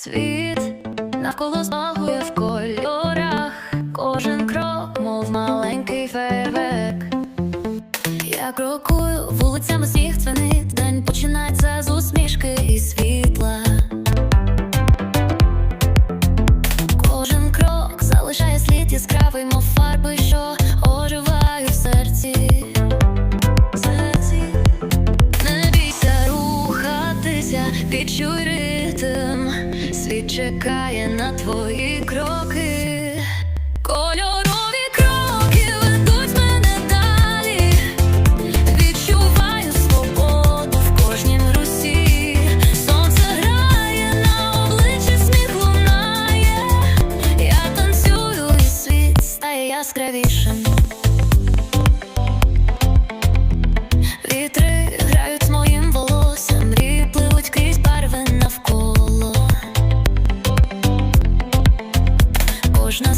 світ навколо змагує в кольорах, кожен крок, мов маленький фейерверк. Я крокую вулицями сніг дзвенить, день починається з усмішки і світла. Кожен крок залишає слід яскравий, мов фарби, що оживають в серці. серці. Не бійся рухатися, відчуй чекає на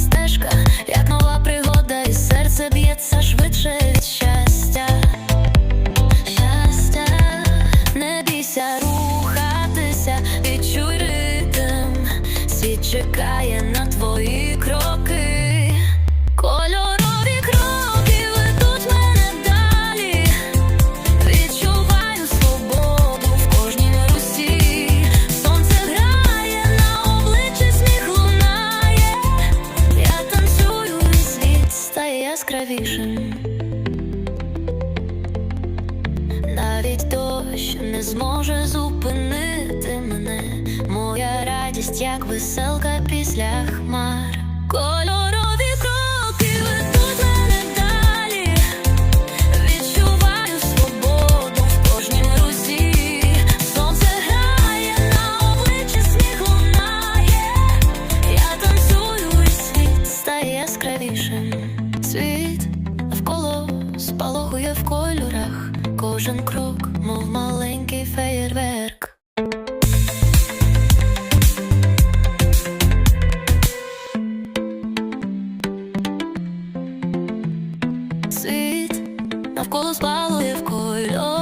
стежка, як нова пригода, і серце б'ється швидше від щастя. Щастя, не бійся рухатися, відчуй ритм, світ чекає на твої яскравішим. Навіть дощ не зможе зупинити мене. Моя радість, як веселка після хмар. Кольорові Спалохує в кольорах, кожен крок, мов маленький феєрверк. Світ навколо спалує в кольорах